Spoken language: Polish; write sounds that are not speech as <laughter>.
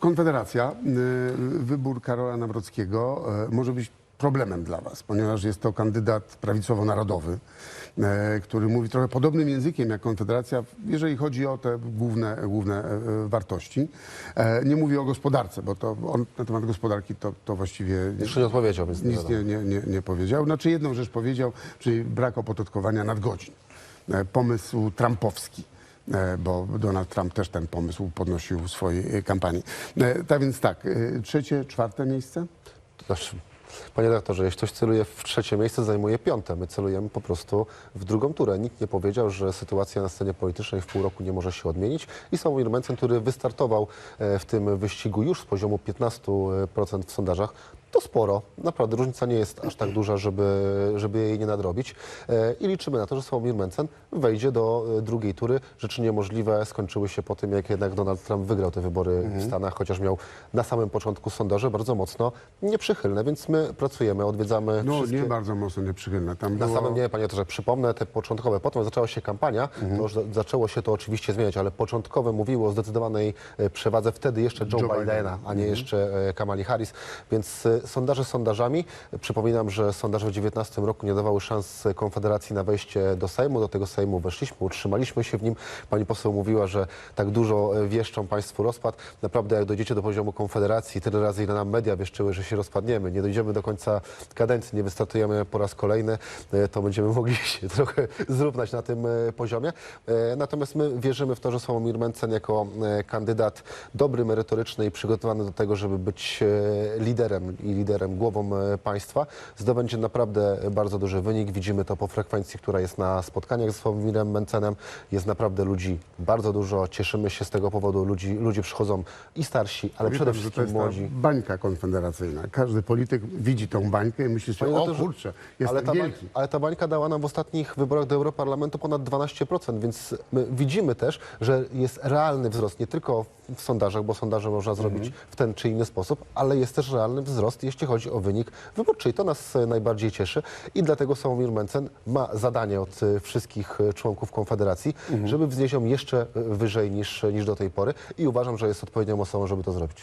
Konfederacja, y, wybór Karola Nawrockiego y, może być problemem dla Was, ponieważ jest to kandydat prawicowo-narodowy, y, który mówi trochę podobnym językiem jak Konfederacja, jeżeli chodzi o te główne, główne wartości. Nie mówi o gospodarce, bo to on na temat gospodarki to, to właściwie Jeszcze nie odpowiedział, nic nie, nie, nie, nie powiedział. Znaczy jedną rzecz powiedział, czyli brak opodatkowania nadgodzin. Pomysł trumpowski, bo Donald Trump też ten pomysł podnosił w swojej e, kampanii. E, Tak więc tak, e, trzecie, czwarte miejsce? Znaczy, Panie redaktorze, jeśli ktoś celuje w trzecie miejsce, zajmuje piąte. My celujemy po prostu w drugą turę. Nikt nie powiedział, że sytuacja na scenie politycznej w pół roku nie może się odmienić. I Sławomir Mencen, który wystartował e, w tym wyścigu już z poziomu 15% w sondażach, to sporo. Naprawdę różnica nie jest aż tak duża, żeby, żeby jej nie nadrobić. E, I liczymy na to, że Sławomir Mencen wejdzie do e, drugiej tury. Rzeczy niemożliwe skończyły się po tym, jak jednak Donald Trump wygrał te wybory w Stanach, chociaż miał na samym początku sondaże bardzo mocno nieprzychylne, więc my pracujemy, odwiedzamy No wszystkie... nie bardzo mocno nieprzychylne. Tam Na było... samym nie, panie że przypomnę te początkowe. Potem zaczęła się kampania, to już za- zaczęło się to oczywiście zmieniać, ale początkowe mówiło o zdecydowanej e, przewadze wtedy jeszcze Joe, Joe Bidena, Bidena. a nie jeszcze e, Kamali Harris. Więc sondaże sondażami. Przypominam, że sondaże w 2019 roku nie dawały szans Konfederacji na wejście do Sejmu. Do tego Sejmu weszliśmy, utrzymaliśmy się w nim. Pani poseł mówiła, że tak dużo e, wieszczą państwu rozpad. Naprawdę jak dojdziecie do poziomu Konfederacji, tyle razy ile nam media wieszczyły, że się rozpadniemy, nie dojdziemy do końca kadencji, nie wystartujemy po raz kolejny, e, to będziemy <laughs> mogli się trochę zrównać na tym e, poziomie. Natomiast my wierzymy w to, że Sławomir Mencen jako kandydat dobry, merytoryczny i przygotowany do tego, żeby być liderem i liderem, głową e, państwa, zdobędzie naprawdę bardzo duży wynik. Widzimy to po frekwencji, która jest na spotkaniach z Sławomirem Mencenem. Jest naprawdę ludzi bardzo dużo. Cieszymy się z tego powodu. Ludzi, ludzie przychodzą i starsi, ale przede że to wszystkim jest ta młodzi. bańka konfederacyjna. Każdy polityk widzi tą bańkę i myśli sobie, o kurczę, ale jestem ta, bań- wielki. ale ta bańka dała nam w ostatnich wyborach do Europarlamentu ponad 12%, więc my widzimy też, że jest realny wzrost, nie tylko w sondażach, bo sondaże można zrobić w ten czy inny sposób, ale jest też realny wzrost, jeśli chodzi o wynik wyborczy. I to nas e, najbardziej cieszy i dlatego Sławomir Mencen ma zadanie od e, wszystkich e, członków Konfederacji, żeby wznieść ją jeszcze wyżej niż, niż do tej pory i uważam, że jest odpowiednią osobą, żeby to zrobić.